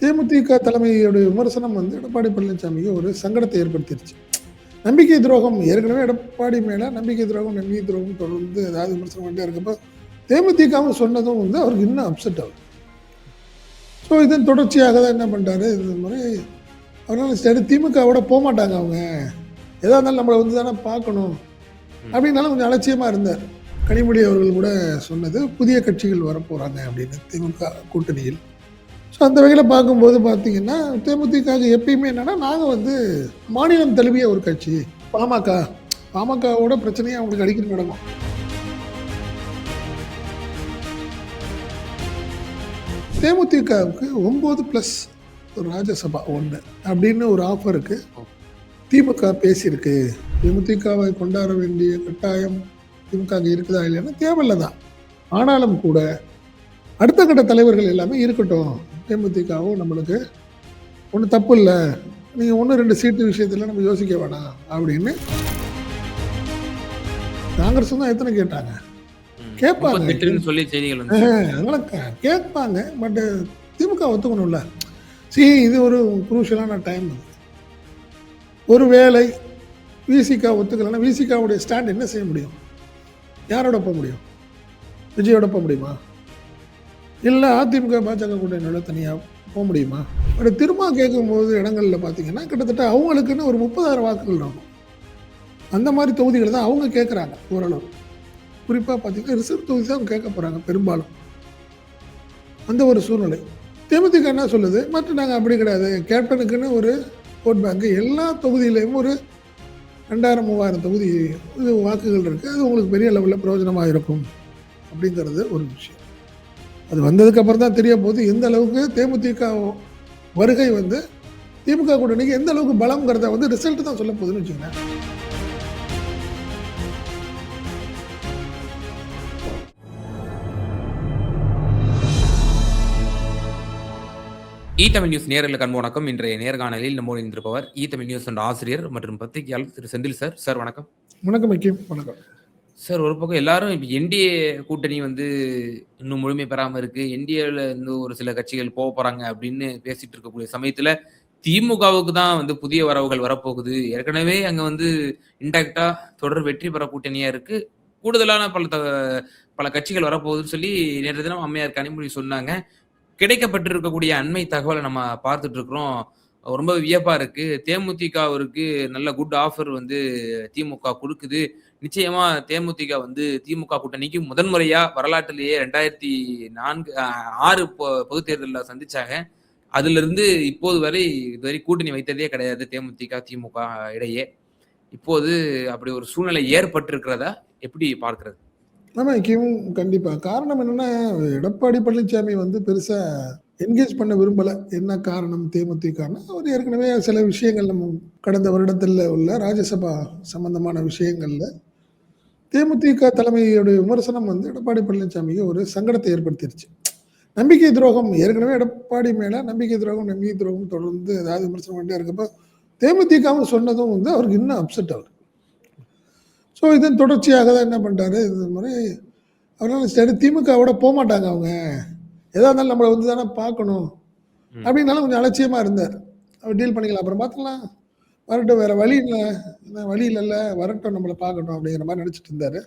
தேமுதிக தலைமையுடைய விமர்சனம் வந்து எடப்பாடி பழனிசாமிக்கு ஒரு சங்கடத்தை ஏற்படுத்திருச்சு. நம்பிக்கை துரோகம் ஏற்கனவே எடப்பாடி மேல நம்பிக்கை துரோகம் நம்பிக்கை துரோகம் தொடர்ந்து ஏதாவது விமர்சனம் பண்ணிட்டே இருக்கப்போ தேமுதிகவும் சொன்னதும் வந்து அவருக்கு இன்னும் அப்செட் ஆகுது. ஸோ இதன் தொடர்ச்சியாக தான் என்ன பண்ணிட்டாரு இந்த மாதிரி அதனால சரி திமுகவோட போக மாட்டாங்க அவங்க. எதா இருந்தாலும் நம்மளை வந்து தானே பார்க்கணும். அப்படின்னாலும் கொஞ்சம் அலட்சியமாக இருந்தார். கனிமொழி அவர்கள் கூட சொன்னது புதிய கட்சிகள் வரப்போகிறாங்க அப்படின்னு திமுக கூட்டணியில். ஸோ அந்த வகையில் பார்க்கும்போது பார்த்தீங்கன்னா தேமுதிக எப்பயுமே என்னென்னா நாங்கள் வந்து மாநிலம் தழுவிய ஒரு கட்சி. பாமக. பாமகவோட பிரச்சனையை அவங்களுக்கு அடிக்கடி நடக்கும். தேமுதிகவுக்கு ஒம்பது ப்ளஸ் ஒரு ராஜ்யசபா ஒன்று அப்படின்னு ஒரு ஆஃபருக்கு திமுக பேசியிருக்கு. தேமுதிகவை கொண்டாட வேண்டிய கட்டாயம் திமுக இருக்குதா இல்லைன்னா தேவையில்லை தான். ஆனாலும் கூட அடுத்த கட்ட தலைவர்கள் எல்லாமே இருக்கட்டும். தேமுதிகவும் நம்மளுக்கு ஒன்றும் தப்பு இல்லை நீங்கள் ஒன்று ரெண்டு சீட்டு விஷயத்தில் நம்ம யோசிக்க வேணாம் அப்படின்னு காங்கிரஸ் தான் எத்தனை கேட்டாங்க? கேட்பாங்க. சொல்லி செய்திகள் அதனால கேட்பாங்க. But DMK ஒத்துக்கணும்ல. சி இது ஒரு குரூஷியலான டைம் ஒரு வேளை விசிகா ஒத்துக்கலைன்னா விசிகாவுடைய ஸ்டாண்ட் என்ன செய்ய முடியும்? யாரோட போக முடியும்? விஜயோட போக முடியுமா? இல்லை அதிமுக பாஜக கூட்டணியோட தனியாக போக முடியுமா? பட் திரும்ப கேட்கும்போது இடங்களில் பார்த்தீங்கன்னா கிட்டத்தட்ட அவங்களுக்குன்னு ஒரு முப்பதாயிரம் வாக்குகள் இருக்கும். அந்த மாதிரி தொகுதிகளை தான் அவங்க கேட்குறாங்க ஓரளவு. குறிப்பாக பார்த்தீங்கன்னா ரிசர்வ் தொகுதி தான் அவங்க கேட்க போகிறாங்க பெரும்பாலும். அந்த ஒரு சூழ்நிலை. தேமுதிக என்ன சொல்லுது? மற்ற நாங்கள் அப்படி கிடையாது. கேப்டனுக்குன்னு ஒரு ஓட் பேங்க் எல்லா தொகுதியிலையும் ஒரு ரெண்டாயிரம் மூவாயிரம் தொகுதி இது வாக்குகள் இருக்குது அது உங்களுக்கு பெரிய லெவலில் பிரயோஜனமாக இருக்கும் அப்படிங்கிறது ஒரு விஷயம். அது வந்ததுக்கு அப்புறம் தான் தெரிய போகுது எந்த அளவுக்கு தேமுதிக வருகை வந்து திமுக கூட்டணிக்கு எந்த அளவுக்கு பலம்ங்கிறத வந்து ரிசல்ட் தான் சொல்ல போகுதுன்னு வச்சுக்கோங்க. இ தமிழ் நியூஸ் நேரலுக்கு அன்பு வணக்கம். இன்றைய நேர்காணலில் நம்மோடு இருந்திருப்பவர் இ தமிழ் நியூஸ் என்ற ஆசிரியர் மற்றும் பத்திரிகையாளர் திரு செந்தில் சார். சார் வணக்கம். வணக்கம் வணக்கம். சார் ஒரு பக்கம் எல்லாரும் இப்போ என்டிஏ கூட்டணி வந்து இன்னும் முழுமை பெறாமல் இருக்கு. என்டிஏல இருந்து ஒரு சில கட்சிகள் போக போறாங்க அப்படின்னு பேசிட்டு இருக்கக்கூடிய சமயத்துல திமுகவுக்கு தான் வந்து புதிய வரவுகள் வரப்போகுது. ஏற்கனவே அங்க வந்து இன்டாக்டா தொடர் வெற்றி பெற கூட்டணியா இருக்கு. கூடுதலான பல த- பல கட்சிகள் வரப்போகுதுன்னு சொல்லி நேற்று தினம் அம்மையார் கனிமொழி சொன்னாங்க. கிடைக்கப்பட்டிருக்கக்கூடிய அண்மை தகவலை நம்ம பார்த்துட்டு இருக்கிறோம். ரொம்ப வியப்பா இருக்கு. தேமுதிகவிற்கு நல்ல குட் ஆஃபர் வந்து திமுக கொடுக்குது. நிச்சயமா தேமுதிக வந்து திமுக கூட்டணிக்கு முதன்முறையா வரலாற்றிலேயே ரெண்டாயிரத்தி நான்கு ஆறு பொது தேர்தலில் சந்திச்சாங்க. அதுல இருந்து இப்போது வரை இதுவரை கூட்டணி வைத்ததே கிடையாது தேமுதிக திமுக இடையே. இப்போது அப்படி ஒரு சூழ்நிலை ஏற்பட்டிருக்கிறதா எப்படி பார்க்கறது? நம்ம ஐக்கியம் கண்டிப்பாக காரணம் என்னென்னா எடப்பாடி பழனிசாமி வந்து பெருசாக என்கேஜ் பண்ண விரும்பலை. என்ன காரணம் தேமுதிகன்னா அவர் ஏற்கனவே சில விஷயங்கள் நம்ம கடந்த வருடத்தில் உள்ள ராஜ்யசபா சம்பந்தமான விஷயங்களில் தேமுதிக தலைமையுடைய விமர்சனம் வந்து எடப்பாடி பழனிசாமிக்கு ஒரு சங்கடத்தை ஏற்படுத்திருச்சு. நம்பிக்கை துரோகம் ஏற்கனவே எடப்பாடி மேலே நம்பிக்கை துரோகம் நம்பிக்கை துரோகம் தொடர்ந்து ஏதாவது விமர்சனம் பண்ணிட்டே இருக்கப்போ தேமுதிகவும் சொன்னதும் வந்து அவருக்கு இன்னும் அப்செட் ஆகுது. ஸோ இதன் தொடர்ச்சியாக தான் என்ன பண்ணிட்டாரு இந்த மாதிரி அதனால சரி திமுகவோட போக மாட்டாங்க அவங்க. எதா இருந்தாலும் நம்மளை வந்து தானே பார்க்கணும். அப்படின்னாலும் கொஞ்சம் அலட்சியமாக இருந்தார். அவர் டீல் பண்ணிக்கலாம் அப்புறம் பார்த்துக்கலாம். வரட்டும் வேற வழி இல்லை. வழி இல்லைல்ல. வரட்டும் நம்மளை பார்க்கணும் அப்படிங்கிற மாதிரி நினச்சிட்டு இருந்தார்.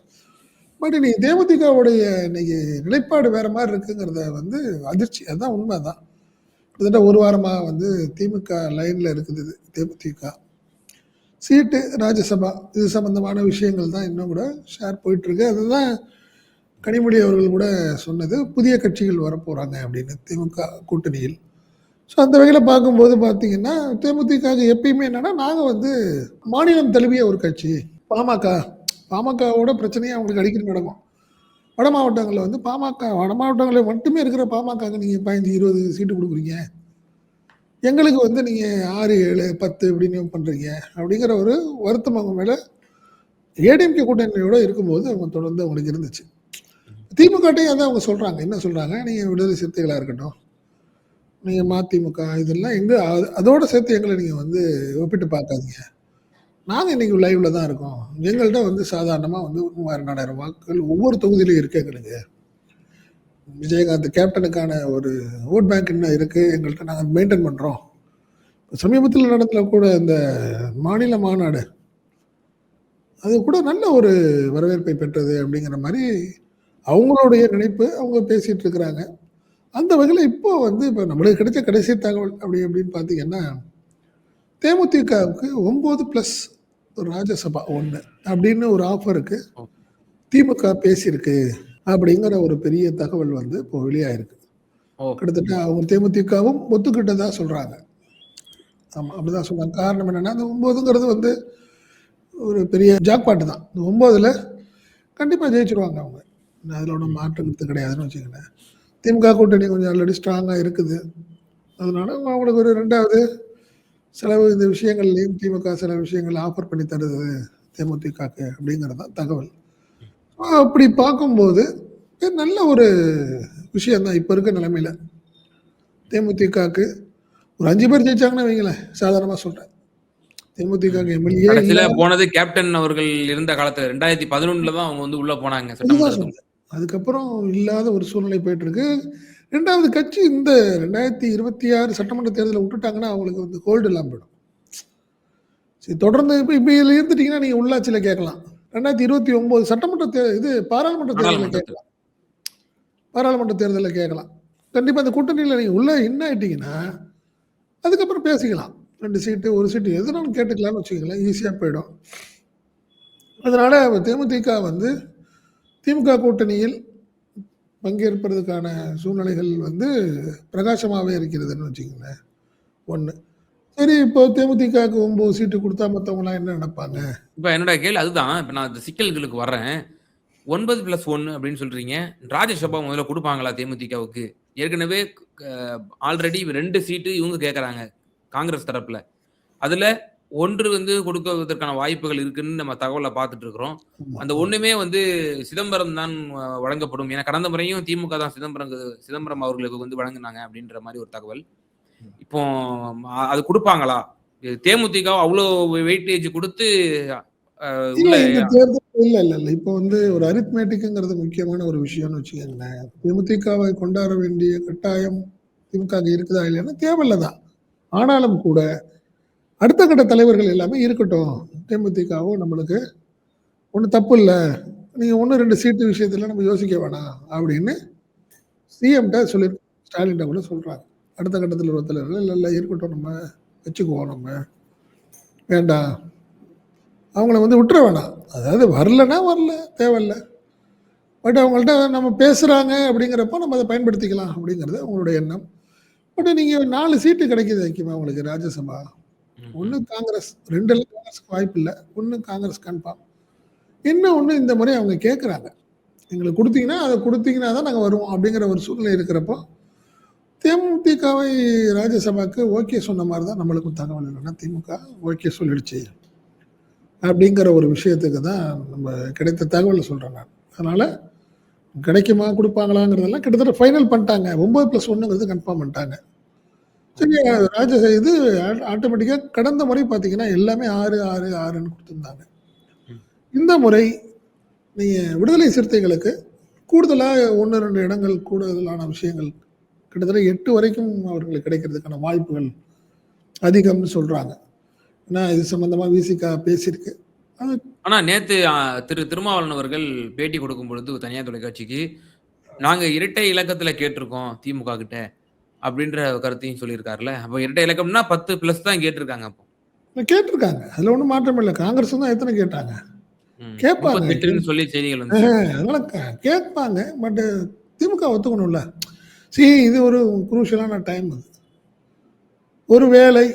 பட் இன்னைக்கு தேவதிகாவுடைய இன்னைக்கு நிலைப்பாடு வேற மாதிரி இருக்குங்கிறத வந்து அதிர்ச்சி. அதுதான் உண்மை தான் கிட்டத்தட்ட ஒரு வாரமாக வந்து திமுக லைனில் இருக்குது தேமுதிக சீட்டு ராஜ்யசபா இது சம்பந்தமான விஷயங்கள் தான் இன்னும் கூட ஷேர் போயிட்டுருக்கு. அதுதான் கனிமொழி அவர்கள் கூட சொன்னது. புதிய கட்சிகள் வரப்போகிறாங்க அப்படின்னு திமுக கூட்டணியில். ஸோ அந்த வகையில் பார்க்கும்போது பார்த்தீங்கன்னா தேமுதிக எப்பயுமே என்னென்னா நாங்கள் வந்து மாநிலம் தழுவிய ஒரு கட்சி. பாமக பாமகவோட பிரச்சனையே அவங்களுக்கு அடிக்கடி நடக்கும். வட மாவட்டங்களில் வந்து பாமக வட மாவட்டங்களில் மட்டுமே இருக்கிற பாமகக்கு நீங்கள் பதினஞ்சு இருபது சீட்டு கொடுக்குறீங்க. எங்களுக்கு வந்து நீங்கள் ஆறு ஏழு பத்து இப்படின்னு பண்ணுறீங்க அப்படிங்கிற ஒரு வருத்தம் அவங்க மேலே ஏடிஎம்கே கூட்டணியோடு இருக்கும்போது அவங்க தொடர்ந்து அவங்களுக்கு இருந்துச்சு. திமுகட்டையும் அதான் அவங்க சொல்கிறாங்க என்ன சொல்கிறாங்க நீங்கள் விடுதலை சிறுத்தைகளாக இருக்கட்டும். நீங்கள் மதிமுக இதெல்லாம் எங்கே அதோட சேர்த்து எங்களை நீங்கள் வந்து ஒப்பிட்டு பார்க்காதீங்க. நாங்கள் இன்றைக்கி லைவில் தான் இருக்கோம். எங்கள்கிட்ட வந்து சாதாரணமாக வந்து மூவாயிரம் நாலாயிரம் வாக்குகள் ஒவ்வொரு தொகுதியிலையும் இருக்கு எங்களுக்கு. விஜயகாந்த் கேப்டனுக்கான ஒரு ஓட் பேங்க் இன்னும் இருக்குது எங்கள்கிட்ட நாங்கள் மெயின்டைன் பண்ணுறோம் சமீபத்தில் நடத்துல கூட இந்த மாநில மாநாடு அது கூட நல்ல ஒரு வரவேற்பை பெற்றது அப்படிங்கிற மாதிரி அவங்களுடைய நினைப்பு அவங்க பேசிகிட்டு இருக்கிறாங்க. அந்த வகையில் இப்போ வந்து இப்போ நம்மளுக்கு கிடைச்ச கடைசி தகவல் அப்படி அப்படின்னு பார்த்தீங்கன்னா தேமுதிகவுக்கு ஒம்பது ப்ளஸ் ஒரு ராஜ்யசபா ஒன்று அப்படின்னு ஒரு ஆஃபருக்கு திமுக பேசியிருக்கு அப்படிங்கிற ஒரு பெரிய தகவல் வந்து இப்போ வெளியாயிருக்கு. ஓ. கிட்டத்தட்ட அவங்க தேமுதிகவும் ஒத்துக்கிட்டதா சொல்றாங்க. ஆமா அப்படிதான் சொல்றாங்க. காரணம் என்னன்னா அந்த ஒன்பதுங்கிறது வந்து ஒரு பெரிய ஜாக்பாட்டு தான். இந்த ஒன்பதுல கண்டிப்பா ஜெயிச்சிருவாங்க அவங்க. அதில் ஒன்றும் மாற்றுக்கிறது கிடையாதுன்னு வச்சுக்கோங்களேன். திமுக கூட்டணி கொஞ்சம் ஆல்ரெடி ஸ்ட்ராங்காக இருக்குது. அதனால அவங்களுக்கு ஒரு ரெண்டாவது செலவு இந்த விஷயங்கள்லையும் திமுக சில விஷயங்கள் ஆஃபர் பண்ணி தருது தேமுதிகக்கு அப்படிங்கிறது தான் தகவல் அப்படி பார்க்கும்போது நல்ல ஒரு விஷயம்தான் இப்போ இருக்க நிலைமையில. தேமுதிகக்கு ஒரு அஞ்சு பேர் ஜெயிச்சாங்கன்னு வைங்களேன் சாதாரணமாக சொல்கிறேன் தேமுதிக எம்எல்ஏ போனது கேப்டன் அவர்கள் இருந்த காலத்துல ரெண்டாயிரத்தி பதினொன்னுல தான் அவங்க வந்து உள்ள போனாங்க அதுக்கப்புறம் இல்லாத ஒரு சூழ்நிலை போயிட்டு இருக்கு ரெண்டாவது கட்சி இந்த ரெண்டாயிரத்தி இருபத்தி ஆறு சட்டமன்ற தேர்தலை விட்டுட்டாங்கன்னா அவங்களுக்கு வந்து ஹோல்டு இல்லாமல் போயிடும். சரி தொடர்ந்து இப்போ இப்போ இதில் இருந்துட்டீங்கன்னா நீங்கள் உள்ளாட்சியில் கேட்கலாம். ரெண்டாயிரத்தி இருபத்தி ஒன்பது சட்டமன்ற தே இது பாராளுமன்ற தேர்தலில். கேட்கலாம். பாராளுமன்ற தேர்தலில் கேட்கலாம். கண்டிப்பாக அந்த கூட்டணியில் நீங்கள் உள்ள என்ன ஆயிட்டீங்கன்னா அதுக்கப்புறம் பேசிக்கலாம். ரெண்டு சீட்டு ஒரு சீட்டு எதுனாலும் கேட்டுக்கலாம்னு வச்சுக்கங்களேன். ஈஸியாக போயிடும். அதனால தேமுதிக வந்து திமுக கூட்டணியில் பங்கேற்பதற்கான சூழ்நிலைகள் வந்து பிரகாசமாகவே இருக்கிறதுன்னு வச்சுக்கோங்களேன். ஒன்று சரி இப்போ தேமுதிகவுக்கு ஒம்பது சீட்டு கொடுத்தா மற்றவங்களாம் என்ன நினைப்பாங்க? இப்போ என்னோட கேள்வி அதுதான். இப்போ நான் இந்த சிக்கல்களுக்கு வர்றேன். ஒன்பது பிளஸ் ஒன்று அப்படின்னு சொல்றீங்க. ராஜ்யசபா முதல்ல கொடுப்பாங்களா தேமுதிகவுக்கு? ஏற்கனவே ஆல்ரெடி ரெண்டு சீட்டு இவங்க கேட்குறாங்க காங்கிரஸ் தரப்பில். அதில் ஒன்று வந்து கொடுக்கறதற்கான வாய்ப்புகள் இருக்குன்னு நம்ம தகவலை பார்த்துட்டு இருக்கிறோம் அந்த ஒண்ணுமே வந்து சிதம்பரம் தான் வழங்கப்படும். ஏன்னா கடந்த முறையும் திமுக தான் சிதம்பரம் சிதம்பரம் அவர்களுக்கு வந்து வழங்குனாங்க அப்படின்ற மாதிரி ஒரு தகவல். இப்போ அது கொடுப்பாங்களா? தேமுதிக அவ்வளோ வெயிட்டேஜ் கொடுத்து இல்ல இல்ல இல்ல இப்போ வந்து ஒரு அரித்மேட்டிக்ங்கிறது முக்கியமான ஒரு விஷயம்னு வச்சுக்கோங்களேன். தேமுதிகவை கொண்டாட வேண்டிய கட்டாயம் திமுக க்கு இருக்குதா இல்லைன்னா தேவையில்லை தான். ஆனாலும் கூட அடுத்த கட்ட தலைவர்கள் எல்லாமே இருக்கட்டும். தேமுதிகவும் நம்மளுக்கு ஒன்றும் தப்பு இல்லை. நீங்கள் ஒன்று ரெண்டு சீட்டு விஷயத்தில் நம்ம யோசிக்க வேணாம் அப்படின்னு சிஎம்கிட்ட சொல்லி ஸ்டாலின்கிட்ட கூட சொல்கிறாங்க அடுத்த கட்டத்தில் ஒரு தலைவர்கள் இல்லை இல்லை இருக்கட்டும் நம்ம வச்சுக்குவோம் நம்ம வேண்டாம். அவங்கள வந்து விட்டுற வேணாம். அதாவது வரலன்னா வரல தேவையில்ல. பட் அவங்கள்ட்ட நம்ம பேசுகிறாங்க அப்படிங்கிறப்ப நம்ம அதை பயன்படுத்திக்கலாம் அப்படிங்கிறது அவங்களுடைய எண்ணம். பட் நீங்கள் நாலு சீட்டு கிடைக்கிது வைக்குமா உங்களுக்கு ராஜ்யசபா. ஒன்று காங்கிரஸ் ரெண்டுல காங்கிரஸ்க்கு வாய்ப்பு இல்லை. ஒன்று காங்கிரஸ் கன்ஃபார்ம். இன்னும் ஒன்று இந்த முறை அவங்க கேட்குறாங்க எங்களுக்கு கொடுத்தீங்கன்னா அதை கொடுத்தீங்கன்னா தான் நாங்கள் வருவோம் அப்படிங்கிற ஒரு சூழ்நிலை இருக்கிறப்போ தேமுதிகவை ராஜ்யசபாக்கு ஓகே சொன்ன மாதிரி தான் நம்மளுக்கும் தகவல் இல்லைன்னா திமுக ஓகே சொல்லிடுச்சு. அப்படிங்கிற ஒரு விஷயத்துக்கு தான் நம்ம கிடைத்த தகவலை சொல்கிறேன் நான். அதனால் கிடைக்குமா கொடுப்பாங்களாங்கிறதெல்லாம் கிட்டத்தட்ட ஃபைனல் பண்ணிட்டாங்க. ஒம்பது ப்ளஸ் ஒன்றுங்கிறது கன்ஃபார்ம் பண்ணிட்டாங்க. சரி ராஜ இது ஆட்டோமேட்டிக்காக கடந்த முறை பார்த்தீங்கன்னா எல்லாமே ஆறு ஆறு ஆறுன்னு கொடுத்துருந்தாங்க. இந்த முறை நீங்கள் விடுதலை சிறுத்தைகளுக்கு கூடுதலாக ஒன்று ரெண்டு இடங்கள் கூடுதலான விஷயங்கள் கிட்டத்தட்ட எட்டு வரைக்கும் அவர்களுக்கு கிடைக்கிறதுக்கான வாய்ப்புகள் அதிகம்னு சொல்கிறாங்க ஏன்னா இது சம்மந்தமாக விசிகா பேசியிருக்கு. அது ஆனா நேத்து திரு திருமாவளவன் அவர்கள் பேட்டி கொடுக்கும் பொழுது தனியார் தொலைக்காட்சிக்கு நாங்க இரட்டை இலக்கத்துல கேட்டிருக்கோம் திமுக கிட்ட அப்படின்ற கருத்தையும் சொல்லியிருக்காருல்ல. அப்போ இரட்டை இலக்கம்னா பத்து பிளஸ் தான் கேட்டிருக்காங்க அப்போ. கேட்டிருக்காங்க. அதில் ஒன்றும் மாற்றம் இல்லை. காங்கிரஸ் தான் எத்தனை கேட்டாங்க. கேட்பாங்க. சொல்லி செய்திகள் அதனால கேட்பாங்க. But DMK ஒத்துக்கணும்ல. சி இது ஒரு குரூஷியலான டைம் அது. ஒரு வேளை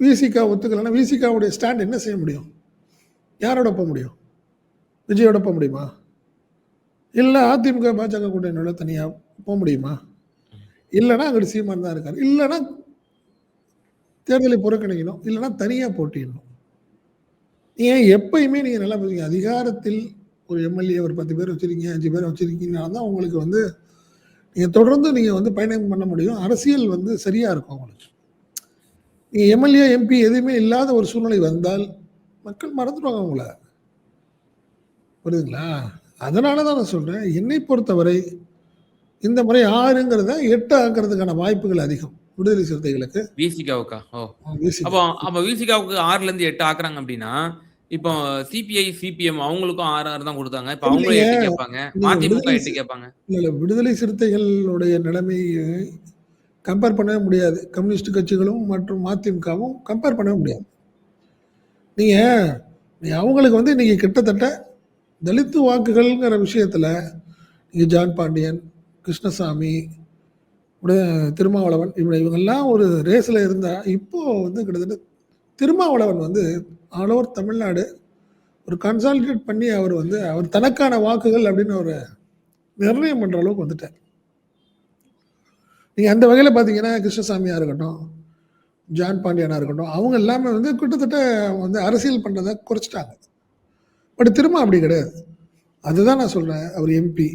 விசிகா ஒத்துக்கலைன்னா விசிகாவுடைய ஸ்டாண்ட் என்ன செய்ய முடியும்? யாரோட போக முடியும்? விஜயோட போக முடியுமா? இல்லை அதிமுக பாஜக கூட்டணியோட தனியாக போக முடியுமா? இல்லைன்னா அங்கிட்டு சீமான் தான் இருக்கார். இல்லைன்னா தேர்தலை புறக்கணிக்கணும். இல்லைன்னா தனியாக போட்டிடணும் ஏன் எப்பயுமே நீங்கள் நல்லா பார்த்தீங்க அதிகாரத்தில் ஒரு எம்எல்ஏ ஒரு பத்து பேர் வச்சுருக்கீங்க அஞ்சு பேர் வச்சிருக்கீங்கன்னா தான் உங்களுக்கு வந்து நீங்கள் தொடர்ந்து நீங்கள் வந்து பயணம் பண்ண முடியும். அரசியல் வந்து சரியாக இருக்கும் உங்களுக்கு. நீங்கள் எம்எல்ஏ எம்பி எதுவுமே இல்லாத ஒரு சூழ்நிலை வந்தால் மக்கள் மறந்துடுவாங்க உங்களை. புரியுதுங்களா? அதனால தான் நான் சொல்கிறேன் என்னை பொறுத்தவரை இந்த முறை ஆறுங்கிறத எட்டு ஆக்கிறதுக்கான வாய்ப்புகள் அதிகம். விடுதலை சிறுத்தைகளுக்கு. விசிகாவுக்கா? ஓ. அப்போ அப்ப விசிகாவுக்கு ஆறுல இருந்து எட்டு ஆக்குறாங்க அப்படின்னா இப்போ சிபிஐ சிபிஎம் அவங்களுக்கும் ஆறு ஆறு தான் கொடுத்தாங்க. இப்ப அவங்களும். எட்டு கேட்பாங்க. மதிமுக எட்டு கேட்பாங்க. இல்ல இல்ல விடுதலை சிறுத்தைகளுடைய நிலைமையை கம்பேர் பண்ணவே முடியாது. கம்யூனிஸ்ட் கட்சிகளும் மற்றும் மதிமுகவும் கம்பேர் பண்ணவே முடியாது. நீங்க அவங்களுக்கு வந்து இன்னைக்கு கிட்டத்தட்ட தலித்து வாக்குகள்ங்கிற விஷயத்துல நீங்க ஜான் பாண்டியன் கிருஷ்ணசாமி உடைய திருமாவளவன் இப்படி இவங்கெல்லாம் ஒரு ரேஸில் இருந்தால் இப்போது வந்து கிட்டத்தட்ட திருமாவளவன் வந்து ஆல் ஓவர் தமிழ்நாடு ஒரு கன்சாலிடேட் பண்ணி அவர் வந்து அவர் தனக்கான வாக்குகள் அப்படின்னு ஒரு நிர்ணயம் பண்ணுற அளவுக்கு வந்துட்டார். நீங்கள் அந்த வகையில் பார்த்தீங்கன்னா கிருஷ்ணசாமியாக இருக்கட்டும் ஜான் பாண்டியனாக இருக்கட்டும் அவங்க எல்லாமே வந்து கிட்டத்தட்ட வந்து அரசியல் பண்ணுறதை குறைச்சிட்டாங்க. பட் திரும்ப அப்படி கிடையாது. அதுதான் நான் சொல்கிறேன் அவர் எம்பி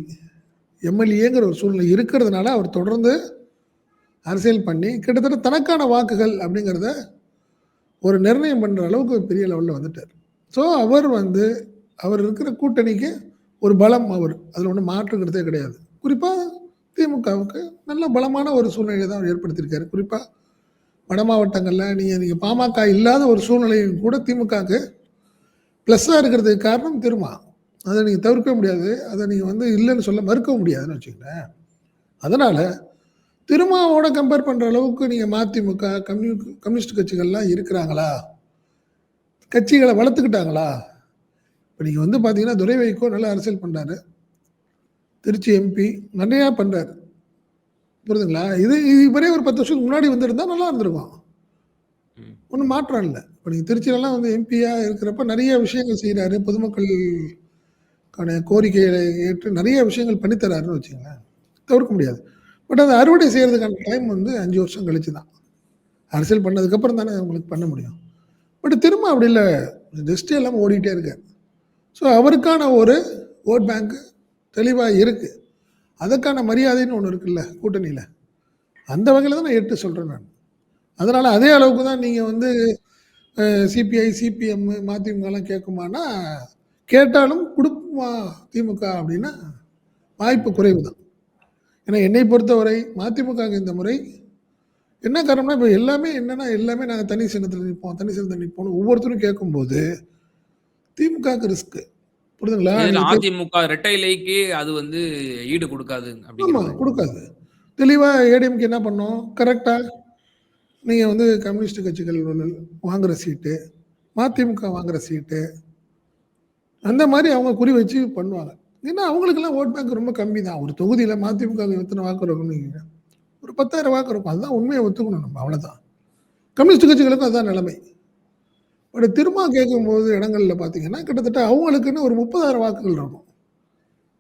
எம்எல்ஏங்கிற ஒரு சூழ்நிலை இருக்கிறதுனால அவர் தொடர்ந்து அரசியல் பண்ணி கிட்டத்தட்ட தனக்கான வாக்குகள் அப்படிங்கிறத ஒரு நிர்ணயம் பண்ணுற அளவுக்கு பெரிய லெவலில் வந்துட்டார். ஸோ அவர் வந்து அவர் இருக்கிற கூட்டணிக்கு ஒரு பலம் அவர். அதில் ஒன்றும் மாற்றுக்கிறதே கிடையாது. குறிப்பாக திமுகவுக்கு நல்ல பலமான ஒரு சூழ்நிலையை தான் அவர் ஏற்படுத்தியிருக்காரு. குறிப்பாக வட மாவட்டங்களில் நீங்கள் நீங்கள் பாமக இல்லாத ஒரு சூழ்நிலையும் கூட திமுகவுக்கு ப்ளஸ்ஸாக இருக்கிறதுக்கு காரணம் திருமா. அதை நீங்கள் தவிர்க்க முடியாது. அதை நீங்கள் வந்து இல்லைன்னு சொல்ல மறுக்க முடியாதுன்னு வச்சுக்கங்களேன். அதனால் திருமாவோட கம்பேர் பண்ணுற அளவுக்கு நீங்கள் மதிமுக கம்யூ கம்யூனிஸ்ட் கட்சிகள்லாம் இருக்கிறாங்களா? கட்சிகளை வளர்த்துக்கிட்டாங்களா? இப்போ நீங்கள் வந்து பார்த்தீங்கன்னா துரை வைகோ நல்லா அரசியல் பண்ணுறாரு திருச்சி எம்பி நிறையா பண்ணுறாரு புரியுதுங்களா? இது இவரே ஒரு பத்து வருஷத்துக்கு முன்னாடி வந்திருந்தா நல்லா இருந்திருக்கும். ஒன்றும் மாற்றம் இல்லை. இப்போ நீங்கள் திருச்சியிலலாம் வந்து எம்பியாக இருக்கிறப்ப நிறைய விஷயங்கள் செய்கிறாரு பொதுமக்களுக்கான கோரிக்கைகளை ஏற்று நிறைய விஷயங்கள் பண்ணித்தராருன்னு வச்சுங்களேன் தவிர்க்க முடியாது பட் அதை அறுவடை செய்கிறதுக்கான டைம் வந்து அஞ்சு வருஷம் கழிச்சு தான் அரசியல் பண்ணதுக்கப்புறம் தானே உங்களுக்கு பண்ண முடியும் பட் திரும்ப அப்படி இல்லை ஜஸ்ட் எல்லாம் ஓடிட்டே இருக்கார் ஸோ அவருக்கான ஒரு ஓட் பேங்க்கு தெளிவாக இருக்குது அதுக்கான மரியாதைன்னு ஒன்று இருக்குல்ல கூட்டணியில் அந்த வகையில் தான் நான் எட்டு சொல்கிறேன் நான் அதனால் அதே அளவுக்கு தான் நீங்கள் வந்து சிபிஐ சிபிஎம் மதிமுகலாம் கேட்குமானா கேட்டாலும் கொடுக்குமா திமுக அப்படின்னா வாய்ப்பு குறைவு தான் ஏன்னா என்னை பொறுத்தவரை மதிமுக இந்த முறை என்ன காரணம்னா இப்போ எல்லாமே என்னன்னா எல்லாமே நாங்கள் தனி சின்னத்தில் நிற்போம் தனி சின்னத்தில் நிற்போம்னு ஒவ்வொருத்தரும் கேட்கும்போது திமுகவுக்கு ரிஸ்க் புரியுதுங்களா? அதிமுக ரெட்டை இலைக்கு அது வந்து ஈடு கொடுக்காது ஆமா அப்படிங்கிறது கொடுக்காது. தெளிவா ஏடிஎம்கே என்ன பண்ணோம்? கரெக்டா நீங்க வந்து கம்யூனிஸ்ட் கட்சிகள் வாங்குற சீட்டு மதிமுக வாங்குற சீட்டு அந்த மாதிரி அவங்க குறி வச்சு பண்ணுவாங்க. ஏன்னா அவங்களுக்கெல்லாம் ஓட் பேங்க் ரொம்ப கம்மி தான் ஒரு தொகுதியில் மதிமுக எத்தனை வாக்கு இருக்குன்னு ஒரு பத்தாயிரம் வாக்கு இருக்கும். அதுதான் உண்மையை ஒத்துக்கணும் நம்ம. அவ்வளோதான் கம்யூனிஸ்ட் கட்சிகளுக்கும் அதுதான் நிலைமை. பட் திரும்ப கேட்கும்போது இடங்களில் பார்த்தீங்கன்னா கிட்டத்தட்ட அவங்களுக்குன்னு ஒரு முப்பதாயிரம் வாக்குகள் இருக்கும்.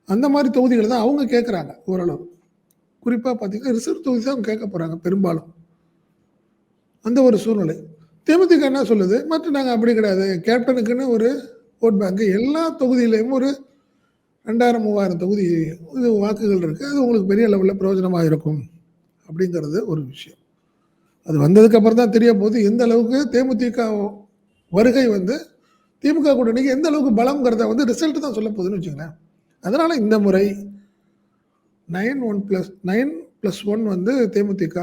அந்த மாதிரி தொகுதிகளை தான் அவங்க கேட்குறாங்க ஓரளவு. குறிப்பாக பார்த்தீங்கன்னா ரிசர்வ் தொகுதி தான் கேட்க போகிறாங்க பெரும்பாலும். அந்த ஒரு சூழ்நிலை. தேமுதிக என்ன சொல்லுது? மற்ற நாங்கள் அப்படி கிடையாது. கேப்டனுக்குன்னு ஒரு ஓட் பேங்க் எல்லா தொகுதியிலையும் ஒரு ரெண்டாயிரம் மூவாயிரம் தொகுதி இது வாக்குகள் இருக்குது அது உங்களுக்கு பெரிய லெவலில் பிரயோஜனமாக இருக்கும் அப்படிங்கிறது ஒரு விஷயம். அது வந்ததுக்கப்புறம் தான் தெரிய போகுது. எந்த அளவுக்கு தேமுதிக வருகை வந்து திமுக கூட்டணிக்கு எந்த அளவுக்கு பலம்ங்கிறத வந்து ரிசல்ட் தான் சொல்ல போகுதுன்னு வச்சுங்களேன் அதனால் இந்த முறை nine one plus nine plus one வந்து தேமுதிக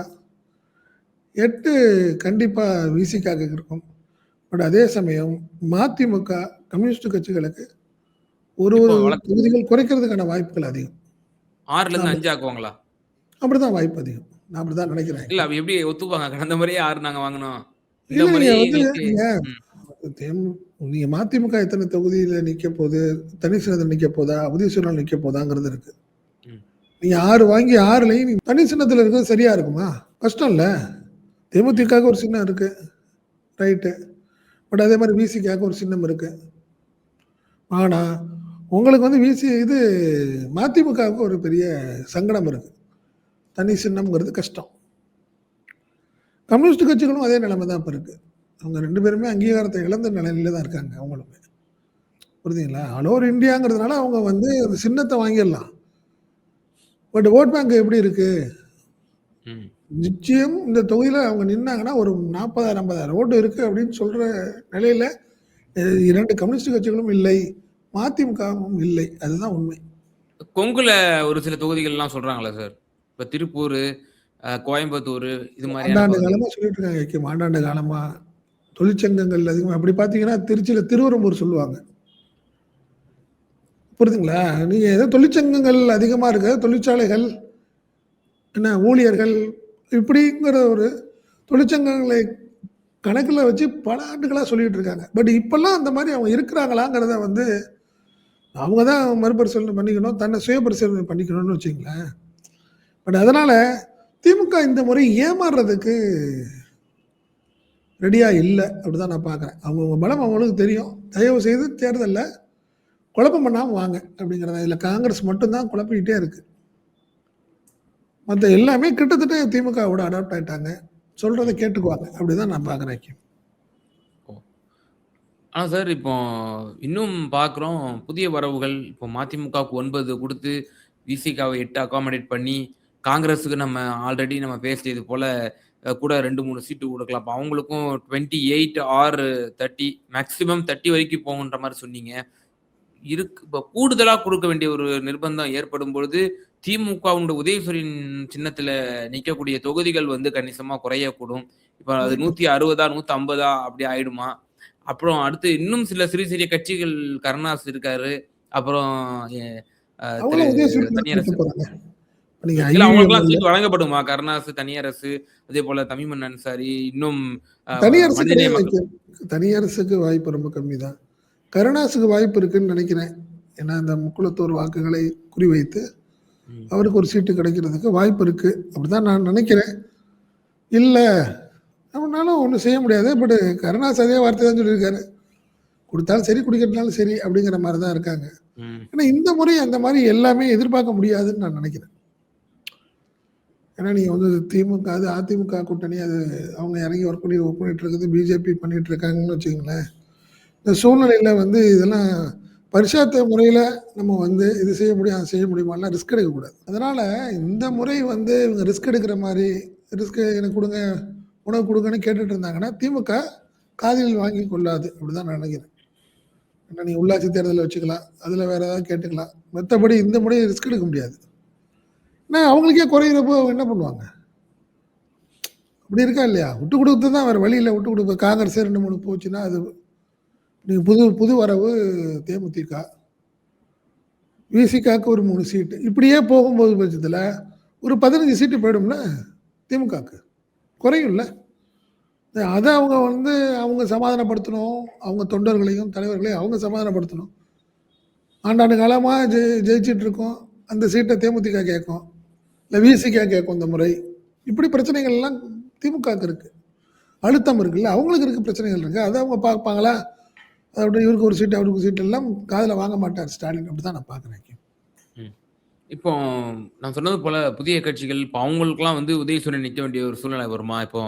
எட்டு கண்டிப்பாக விசிக்காக இருக்கும். பட் அதே சமயம் மதிமுக கம்யூனிஸ்ட் கட்சிகளுக்கு ஒரு ஒரு தொகுதிகள் குறைக்கிறதுக்கான வாய்ப்புகள் அதிகம். ஆறுல இருந்து. அஞ்சு ஆக்குவாங்களா? அப்படிதான் வாய்ப்பு அதிகம். நான் அப்படிதான் நினைக்கிறேன். இல்ல அப்ப எப்படி ஒத்துப்பாங்க? கடந்த முறையே ஆறு நாங்க வாங்கினோம். நீங்க மதிமுக எத்தனை தொகுதியில நிக்க போகுது? தனி சின்னத்தில் நிக்க போதா? உதய சின்னம் நிக்க போதாங்கிறது இருக்கு. நீங்க ஆறு வாங்கி ஆறுலையும் நீங்க தனி சின்னத்துல இருக்கிறது சரியா இருக்குமா? கஷ்டம் இல்ல. தேமுதிகாவுக்கு ஒரு சின்னம் இருக்கு. ரைட்டு. பட் அதே மாதிரி விசிக்காக ஒரு சின்னம் இருக்கு. ஆனா உங்களுக்கு வந்து விசி இது மதிமுகவுக்கு ஒரு பெரிய சங்கடம் இருக்கு. தனி சின்னம்ங்கிறது கஷ்டம். கம்யூனிஸ்ட் கட்சிகளும் அதே நிலைமை தான் இப்போ இருக்கு. அவங்க ரெண்டு பேருமே அங்கீகாரத்தை இழந்த நிலையில தான் இருக்காங்க அவங்களுமே. புரியுதுங்களா? ஆல் ஓவர் இந்தியாங்கிறதுனால அவங்க வந்து அந்த சின்னத்தை வாங்கிடலாம். பட் ஓட் பேங்க் எப்படி இருக்கு? ம். நிச்சயம் இந்த தொகுதியில் அவங்க நின்னாங்கன்னா ஒரு நாற்பதாயிரம் ஐம்பதாயிரம் ஓட்டு இருக்கு அப்படின்னு சொல்ற நிலையில இரண்டு கம்யூனிஸ்ட் கட்சிகளும் இல்லை. மதிமுகவும் இல்லை அதுதான் உண்மை கொங்குல ஒரு சில தொகுதிகள்லாம் சொல்றாங்கல்ல சார். இப்ப திருப்பூரு, கோயம்புத்தூரு இது மாரியான ஆண்டாண்டு. காலமா சொல்லிட்டு இருக்காங்க ஐக்கியம். ஆண்டாண்டு காலமா தொழிற்சங்கங்கள் அதிகமா அப்படி பார்த்தீங்கன்னா, திருச்சியில திருவெறும்பூர் சொல்லுவாங்க. புரியுதுங்களா? நீங்க ஏதோ தொழிற்சங்கங்கள் அதிகமா இருக்கு. தொழிற்சாலைகள், என்ன ஊழியர்கள் இப்படிங்கிற ஒரு தொழிற்சங்கங்களை கணக்குல வச்சு பல ஆண்டுகளா சொல்லிட்டு இருக்காங்க. பட் இப்பல்லாம் அந்த மாரி அவங்க இருக்கிறாங்களாங்கிறத வந்து, அவங்க தான் மறுபரிசீலனை பண்ணிக்கணும். தன்னை சுய பரிசீலனை பண்ணிக்கணும்னு வச்சுங்களேன் பட் அதனால் திமுக இந்த முறை ஏமாறுறதுக்கு ரெடியாக இல்லை அப்படிதான் நான் பார்க்குறேன். அவங்கவுங்க பலம் அவங்களுக்கு தெரியும். தயவு செய்து தேர்தலில் குழப்பம் பண்ணாமல் வாங்க அப்படிங்கிறத. இதில் காங்கிரஸ் மட்டும்தான் குழப்பிக்கிட்டே இருக்குது மற்ற எல்லாமே கிட்டத்தட்ட திமுகவோட அடாப்ட் ஆயிட்டாங்க. சொல்கிறத கேட்டுக்குவாங்க. அப்படி தான் நான் பார்க்குறேன் ஆனா சார், இப்போ இன்னும் பார்க்குறோம் புதிய வரவுகள் இப்போ மதிமுகவுக்கு 9 குடுத்து, விசிகாவ 8 அக்காமடேட் பண்ணி, காங்கிரஸுக்கு நம்ம ஆல்ரெடி நம்ம பேசியது போல அ கூட 2, 3 சீட்டு குடுக்கலாம். அப்ப அவங்களுக்கும் 28 ஆர் 30 மேக்ஸிமம் 30 வரைக்கும் போகுன்ற மாரி சொன்னீங்க. இருக்கு இப்ப கூடுதலா குடுக்க வேண்டிய ஒரு நிர்பந்தம் ஏற்படும் பொழுது, திமுகவுடைய உதயசூரியன் சின்னத்தில நிக்கக்கூடிய தொகுதிகள் வந்து கணிசமா குறையக்கூடும். இப்ப அது 160ஆ, 150ஆ அப்படி ஆயிடுமா? அப்புறம் அடுத்து இன்னும் சில சிறிய சிறிய கட்சிகள் கருணாஸ் இருக்காரு. அப்புறம் தனியரசு. சீட் வழங்கப்படுமா? கருணாசு, தனியரசு, அதேபோல தமிமன் அன்சாரி, இன்னும் தனியரசு. தனியரசுக்கு வாய்ப்பு ரொம்ப கம்மி தான். கருணாஸுக்கு வாய்ப்பு இருக்குன்னு நினைக்கிறேன். ஏன்னா, இந்த முக்குளத்தூர் வாக்குகளை குறிவைத்து. அவருக்கு ஒரு சீட்டு கிடைக்கிறதுக்கு வாய்ப்பு இருக்கு. அப்படிதான் நான் நினைக்கிறேன். இல்ல அவனாலும் ஒண்ணும் செய்ய முடியாது. பட் கருணாஸ் அதே வார்த்தை தான் சொல்லியிருக்காரு. குடுத்தாலும் சரி, குடிக்கலனாலும் சரி அப்படிங்கிற மாரி தான் இருக்காங்க. ஆனா இந்த முறை அந்த மாரி எல்லாமே எதிர்பார்க்க முடியாதுன்னு நான் நினைக்கிறேன். ஏன்னா, நீங்க வந்து திமுக அது அதிமுக கூட்டணி அது அவங்க இறங்கி ஒர்க் பண்ணி ஒர்க் பண்ணிட்டு இருக்குது. பிஜேபி பண்ணிட்டு இருக்காங்கன்னு வச்சுக்கங்களேன். இந்த சூழ்நிலையில வந்து இதெல்லாம் பரிட்சார்த்த முறையில நம்ம வந்து இது செய்ய முடியும், அது செய்ய முடியுமான்லாம் ரிஸ்க் எடுக்கக்கூடாது. அதனால இந்த முறை வந்து இவங்க ரிஸ்க் எடுக்கிற மாரி, ரிஸ்க் எனக்கு குடுங்க, உணவு கொடுங்கன்னு கேட்டுட்டு இருந்தாங்கன்னா, திமுக காதில் வாங்கி கொள்ளாது. அப்படிதான் நான் நினைக்கிறேன். ஏன்னா, நீங்க உள்ளாட்சி தேர்தலில் வச்சுக்கலாம். அதில் வேற ஏதாவது கேட்டுக்கலாம். மற்றபடி இந்த முறை ரிஸ்க் எடுக்க முடியாது. ஏன்னா, அவங்களுக்கே குறையிறப்போ அவங்க என்ன பண்ணுவாங்க? அப்படி இருக்கா இல்லையா? விட்டு கொடுத்து தான் வேறு வழியில் விட்டு கொடுப்ப காங்கிரஸ் ரெண்டு மூணு போச்சுன்னா, அது நீங்கள் புது புது வரவு தேமுதிக. விசிகாவுக்கு ஒரு மூணு சீட்டு. இப்படியே போகும்போது பட்சத்தில் ஒரு 15 சீட்டு போயிடும்ல திமுகக்கு. குறையும்ல. அதை அவங்க வந்து அவங்க சமாதானப்படுத்தணும். அவங்க தொண்டர்களையும், தலைவர்களையும் அவங்க சமாதானப்படுத்தணும். ஆண்டாண்டு காலமாக ஜெ ஜெயிச்சுட்டு இருக்கோம். அந்த சீட்டை தேமுதிக கேட்கும். இல்லை விசிகா கேட்கும் இந்த முறை. இப்படி பிரச்சனைகள் எல்லாம் திமுகக்கு இருக்குது அழுத்தம் இருக்குல்ல. அவங்களுக்கு இருக்க பிரச்சனைகள் இருக்குது அதை அவங்க பார்ப்பாங்களா? அப்படி இவருக்கு ஒரு சீட்டு, அவருக்கு சீட்டு எல்லாம் காதில் வாங்க மாட்டார் ஸ்டாலின். அப்படிதான் நான் பார்க்குறேன் இப்போ நான் சொன்னது போல புதிய கட்சிகள் இப்போ அவங்களுக்குலாம் வந்து உதயசூரியன் நிற்க வேண்டிய ஒரு சூழ்நிலை வருமா? இப்போ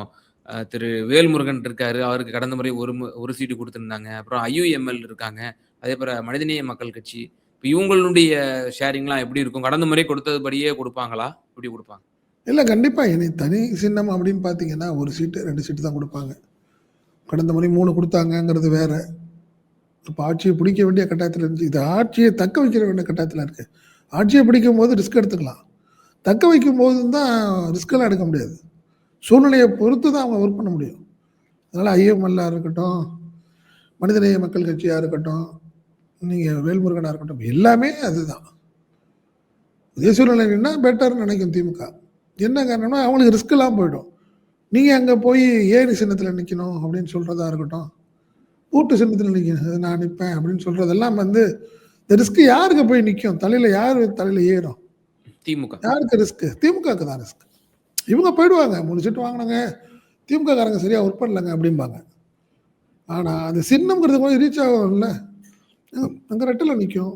திரு வேல்முருகன் இருக்காரு. அவருக்கு கடந்த முறை ஒரு மு ஒரு சீட்டு கொடுத்துருந்தாங்க அப்புறம் ஐயுஎம்எல் இருக்காங்க. அதே போல மனிதநேய மக்கள் கட்சி. இப்போ இவங்களுடைய ஷேரிங்லாம் எப்படி இருக்கும்? கடந்த முறை கொடுத்ததுபடியே கொடுப்பாங்களா எப்படி கொடுப்பாங்க இல்லை கண்டிப்பாக இனி தனி சின்னம் அப்படின்னு பார்த்தீங்கன்னா, ஒரு சீட்டு, ரெண்டு சீட்டு தான் கொடுப்பாங்க கடந்த முறை மூணு கொடுத்தாங்கங்கிறது வேற. இப்போ ஆட்சியை பிடிக்க வேண்டிய கட்டாயத்தில் இருந்துச்சு. இது ஆட்சியை தக்க வைக்கிற வேண்டிய கட்டாயத்தில் இருக்குது ஆட்சியை பிடிக்கும் போது ரிஸ்க் எடுத்துக்கலாம். தக்க வைக்கும்போது தான் ரிஸ்க்லாம் எடுக்க முடியாது. சூழ்நிலையை பொறுத்து தான் அவங்க ஒர்க் பண்ண முடியும். அதனால் ஐஎம்எல்லாக இருக்கட்டும், மனிதநேய மக்கள் கட்சியாக இருக்கட்டும், நீங்கள் வேல்முருகனாக இருக்கட்டும், எல்லாமே அதுதான். இதே சூழ்நிலைன்னா பெட்டர்னு நினைக்கும் திமுக. என்ன காரணம்னா, அவங்களுக்கு ரிஸ்க்கெல்லாம் போயிடும். நீங்கள் அங்கே போய் ஏணி சின்னத்தில் நிற்கணும் அப்படின்னு சொல்கிறதா இருக்கட்டும், பூட்டு சின்னத்தில் நிற்கணும் நான் நிற்பேன் அப்படின்னு சொல்கிறதெல்லாம் வந்து இந்த ரிஸ்க் யாருக்கு போய் நிக்கும்? தலையில யாரு தலையில ஏறும்? திமுக. யாருக்கு ரிஸ்க்? திமுகக்கு தான் ரிஸ்க். இவங்க போயிடுவாங்க. 3 சீட்டு வாங்குனாங்க. திமுக காரங்க சரியா ஒர்க் பண்ணலங்க அப்படிம்பாங்க. ஆனா, அந்த சின்னம்ங்கிறது போய் ரீச் ஆகும்ல. அங்க ரெட்டல நிக்கும்.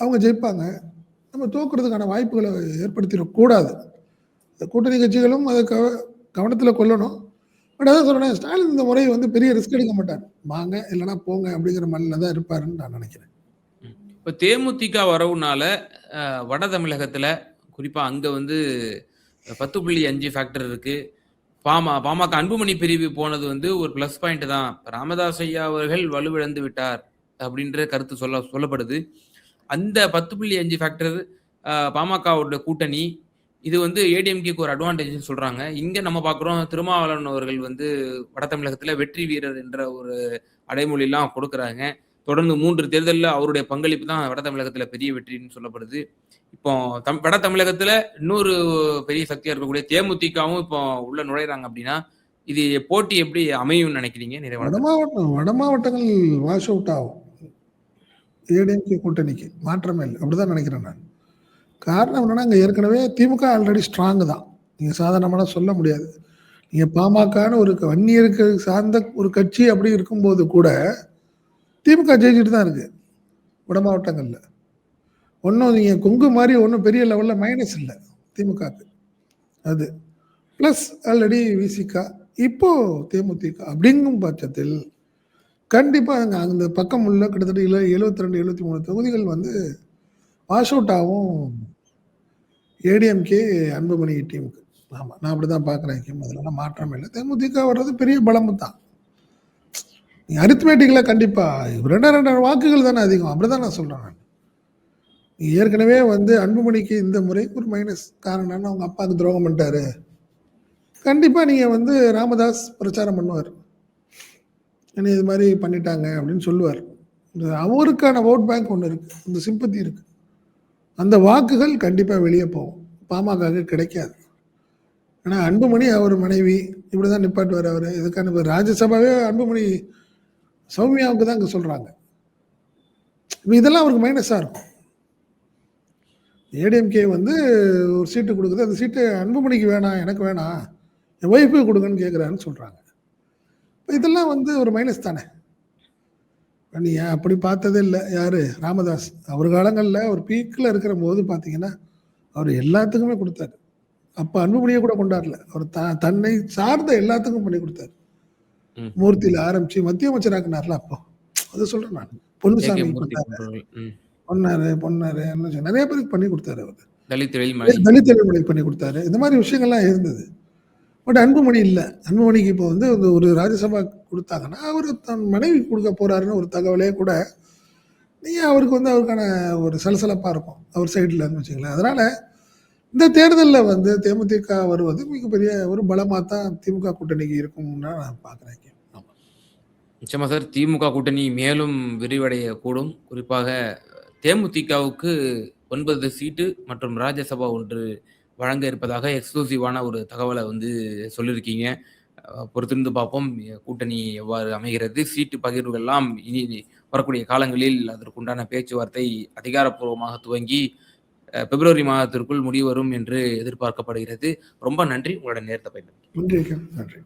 அவங்க ஜெயிப்பாங்க. நம்ம தோக்குறதுக்கான வாய்ப்புகள ஏற்படுத்திறக் கூடாது. இந்த கூட்டணி கட்சிகளும் அத கவ கவனத்துல கொள்ளணும். பட் அதான் சொல்றேனே, ஸ்டாலின் இந்த முறை வந்து பெரிய ரிஸ்க் எடுக்க மாட்டார். வாங்க, இல்லன்னா போங்க அப்படிங்கிற மனநிலையில தான் இருப்பாருன்னு நான் நினைக்கிறேன். இப்போ தேமுதிக வரவுனால வட தமிழகத்தில் குறிப்பாக அங்கே வந்து 10.5 ஃபேக்டர் இருக்குது பாமா பாமக அன்புமணி பிரிவு போனது வந்து ஒரு ப்ளஸ் பாயிண்ட் தான். ராமதாஸ் ஐயா அவர்கள் வலுவிழந்து விட்டார் அப்படின்ற கருத்து சொல்ல சொல்லப்படுது. அந்த 10.5 ஃபேக்டர் அ பாமகவோட கூட்டணி இது வந்து ஏடிஎம்கேக்கு ஒரு அட்வான்டேஜ்னு சொல்கிறாங்க இங்கே நம்ம பார்க்குறோம் திருமாவளவன் அவர்கள் வந்து வட தமிழகத்தில் வெற்றி வீரர் என்ற ஒரு அடைமொழிலாம் கொடுக்குறாங்க. தொடர்ந்து 3 தேர்தல்ல அவருடைய பங்களிப்பு தான் வட தமிழகத்தில பெரிய வெற்றின்னு சொல்லப்படுது. இப்போ தம் வட தமிழகத்தில இன்னொரு பெரிய சக்தியா இருக்கக்கூடிய தேமுதிகவும் இப்போ உள்ள நுழையிறாங்க அப்படின்னா, இது போட்டி எப்படி அமையும்னு நினைக்கிறீங்க? நிறைவான வட மாவட்டம் வட மாவட்டங்கள் வாஷ் அவுட் ஆகும். ஏடிஎம்கே கூட்டணிக்கு. மாற்றமே இல்ல. அப்படிதான் நினைக்கிறேன் நான். காரணம் என்னன்னா, அங்க ஏற்கனவே திமுக ஆல்ரெடி ஸ்ட்ராங் தான். நீங்க சாதாரணமாலாம் சொல்ல முடியாது. நீங்க பாமகன்னு ஒரு வன்னியருக்கு சார்ந்த ஒரு கட்சி அப்படி இருக்கும்போது கூட, திமுக ஜெயிச்சுட்டு தான் இருக்குது வட மாவட்டங்களில் ஒன்றும் நீங்கள் கொங்கு மாதிரி ஒன்றும் பெரிய லெவலில் மைனஸ் இல்லை திமுகக்கு. அது. ப்ளஸ் ஆல்ரெடி விசிகா இப்போது தேமுதிக. அப்படிங்கும் பட்சத்தில், கண்டிப்பாக அங்கே அந்த பக்கம் உள்ள கிட்டத்தட்ட இல 72, 73 தொகுதிகள் வந்து வாஷ் அவுட்டாகவும் ஏடிஎம்கே, அன்புமணி டீமுக்கு. ஆமாம் நான் அப்படி தான் பார்க்குறேன். கிம். அதுலலாம் மாற்றமே இல்லை தேமுதிக வர்றது பெரிய பலம் தான். நீ அரித்மேட்டிக்கில் கண்டிப்பாக 2 2 வாக்குகள் தானே அதிகம். அப்படிதான் நான் சொல்கிறேன் நான். ஏற்கனவே வந்து அன்புமணிக்கு இந்த முறை ஒரு மைனஸ். காரணம் அவங்க அப்பாவுக்கு துரோகம் பண்ணிட்டாரு. கண்டிப்பாக நீங்கள் வந்து ராமதாஸ் பிரச்சாரம் பண்ணுவார் என்ன இது மாதிரி பண்ணிட்டாங்க அப்படின்னு சொல்லுவார் அவருக்கான ஓட் பேங்க் ஒன்று இருக்குது அந்த சிம்பத்தி இருக்குது அந்த வாக்குகள் கண்டிப்பாக வெளியே போகும். பாமக கிடைக்காது. ஆனால் அன்புமணி அவர் மனைவி இப்படி தான் நிப்பாட்டுவார் அவர் இதுக்கான ராஜ்யசபாவே அன்புமணி சௌமியாவுக்கு தான் இங்கே சொல்கிறாங்க இப்போ இதெல்லாம் அவருக்கு மைனஸாக இருக்கும். ஏடிஎம்கே வந்து ஒரு சீட்டு கொடுக்குது அந்த சீட்டு அன்புமணிக்கு வேணாம், எனக்கு வேணாம். என் ஒய்ஃப்க்கு கொடுங்கன்னு கேட்குறாருன்னு சொல்கிறாங்க இப்போ இதெல்லாம் வந்து ஒரு மைனஸ் தானே. நீ அப்படி பார்த்ததே இல்லை யார் ராமதாஸ். அவர் காலங்கள்ல ஒரு இருக்கிற போது பார்த்தீங்கன்னா, அவர் எல்லாத்துக்குமே கொடுத்தாரு அப்போ அன்புமணியை கூட கொண்டாடல. அவர் த தன்னை சார்ந்த எல்லாத்துக்கும் பண்ணி கொடுத்தாரு மூர்த்தியில ஆரம்பிச்சு மத்திய அமைச்சராக்குனார்ல அப்போ. அத சொல்றேன் நானு. பொன்னுசாமி பண்ணாரு. பண்ணாரு. நெறைய பேருக்கு பண்ணி குடுத்தாரு அவரு. தலித் எழில்மலைக்கு பண்ணி குடுத்தாரு. இந்த மாரி விஷயங்கள்லாம் இருந்தது. பட் அன்புமணி இல்ல. அன்புமணிக்கு இப்போ வந்து ஒரு ராஜ்யசபா குடுத்தாங்கன்னா, அவரு தன் மனைவிக்கு குடுக்க போறாருன்னு ஒரு தகவலே கூட, நீங்க அவருக்கு வந்து அவருக்கான ஒரு சலசலப்பா இருக்கும். அவர் சைடுலன்னு வச்சுக்கங்களேன். அதனால, இந்த தேர்தலில் வந்து தேமுதிக வருவது மிகப்பெரிய ஒரு பலமாக தான் திமுக கூட்டணிக்கு இருக்கும்னு நான் பார்க்குறேன். ஆமா. நிச்சயமா சார். திமுக கூட்டணி மேலும் விரிவடையக்கூடும். குறிப்பாக தேமுதிகவுக்கு ஒன்பது சீட்டு மற்றும் ராஜ்யசபா ஒன்று வழங்க இருப்பதாக எக்ஸ்க்ளூசிவான ஒரு தகவலை வந்து சொல்லியிருக்கீங்க. பொறுத்திருந்து பார்ப்போம். கூட்டணி எவ்வாறு அமைகிறது? சீட்டு பகிர்வுகள்லாம் இனி வரக்கூடிய காலங்களில் அதற்குண்டான பேச்சுவார்த்தை அதிகாரப்பூர்வமாக துவங்கி, பிப்ரவரி மாதத்திற்குள் முடிவரும் என்று எதிர்பார்க்கப்படுகிறது. ரொம்ப நன்றி. உங்களோட நேரத்தை பயன்படுத்தி நன்றி.